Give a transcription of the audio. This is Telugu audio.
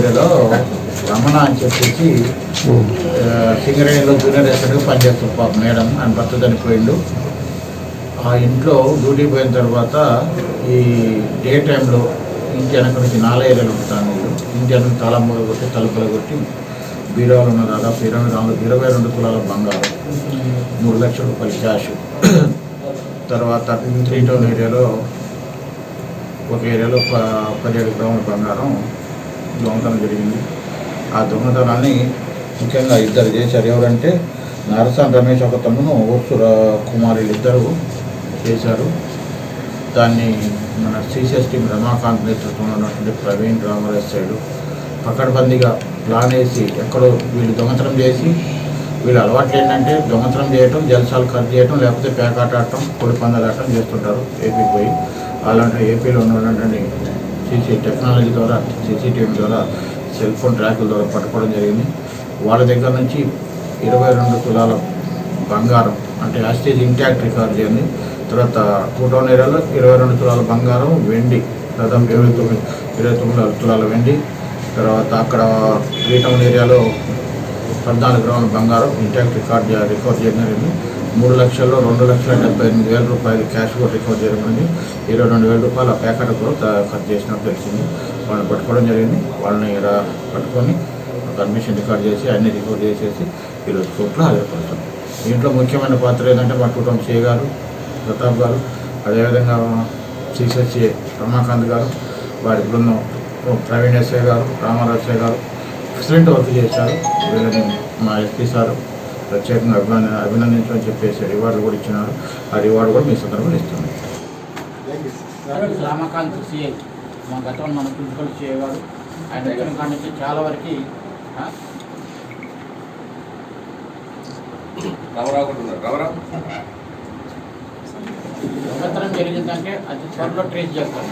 అని చెప్పేసి సింగరేణిలో జూనియర్ ఎస్ఐగా పనిచేస్తుంది పాప మేడం ఆయన భర్త చనిపోయిండు. ఆ ఇంట్లో డ్యూటీ పోయిన తర్వాత ఈ డే టైంలో ఇంటి వెనక నుంచి నాలుగేళ్ళు ఉంటాను వీళ్ళు ఇంటి వెనక తలమ్మలు కొట్టి తలుపులు కొట్టి బీరోలు ఉన్న దాదాపు ఇరవై నాలుగు ఇరవై రెండు తులాల బంగారం మూడు లక్షల రూపాయలు క్యాష్. తర్వాత త్రీ టౌన్ ఏరియాలో ఒక ఏరియాలో పదిహేడు గ్రాముల బంగారం దొంగతనం జరిగింది. ఆ దొంగతనాన్ని ముఖ్యంగా ఇద్దరు చేశారు. ఎవరంటే నరసాన్ రమేష్ ఒక తమ్మును ఓర్సుర కుమారులు ఇద్దరు చేశారు. దాన్ని మన సీసీఎస్ టీం రమాకాంత్ నేతృత్వంలో ఉన్నటువంటి ప్రవీణ్ రామరాజ్ సైడు పకడ్బందీగా ప్లాన్ వేసి ఎక్కడో వీళ్ళు దొంగతనం చేసి వీళ్ళు అలవాట్లు ఏంటంటే దొంగతనం చేయటం జలసాలు ఖర్చు చేయటం లేకపోతే పేకాట ఆడటం కోడి పందాలు ఆడటం చేస్తుంటారు. ఏపీకి పోయి అలాంటి ఏపీలో ఉన్నటువంటి చేసే టెక్నాలజీ ద్వారా సీసీటీవీ ద్వారా సెల్ ఫోన్ ట్రాకుల ద్వారా పట్టుకోవడం జరిగింది. వాళ్ళ దగ్గర నుంచి ఇరవై రెండు తులాల బంగారం అంటే యాస్టేజ్ ఇంటాక్ట్ రికార్డ్ చేయండి తర్వాత టూ టౌన్ ఏరియాలో ఇరవై రెండు తులాల బంగారం వెండి దాదాపు ఇరవై తొమ్మిది ఇరవై తొమ్మిది తులాల వెండి. తర్వాత అక్కడ త్రీ టౌన్ ఏరియాలో పద్నాలుగు గ్రాముల బంగారం ఇంటాక్ట్ రికార్డ్ రికార్డ్ చేయడం జరిగింది. మూడు లక్షల్లో రెండు లక్షల డెబ్బై ఎనిమిది వేల రూపాయలు క్యాష్ కూడా రికవర్ చేయడం ఇరవై రెండు వేల రూపాయల ప్యాకెట్ కూడా ఖర్చు చేసినట్టు తెలిసింది. వాళ్ళని పట్టుకోవడం జరిగింది. వాళ్ళని ఇక్కడ పట్టుకొని పర్మిషన్ రికార్డ్ చేసి అన్ని రికార్డ్ చేసేసి ఈరోజు కోర్టులో హాజరుపడతాం దీంట్లో ముఖ్యమైన పాత్ర ఏంటంటే మా కుటుంబ సిఏ గారు ప్రతాప్ గారు అదేవిధంగా సిసిఎస్సి రమాకాంత్ గారు వారి బృందం ప్రవీణ్ ఎస్ఏ గారు రామారావు గారు ఎక్సలెంట్ వర్క్ చేశారు. వీళ్ళని మా ఎస్పీ సారు ప్రత్యేకంగా అభినందన అభినందించమని చెప్పేసి రివార్డు కూడా ఇచ్చినారు. ఆ రివార్డు కూడా మీ సందర్భంలో ఇస్తున్నాం. రామకాంత్ సిఐ మా గతంలో మన ప్రిన్సిపల్ గారు. ఆయన దగ్గర కాడి నుంచి చాలా వరకు దొంగతనం జరిగిందంటే అది త్వరలో ట్రేస్ చేస్తాను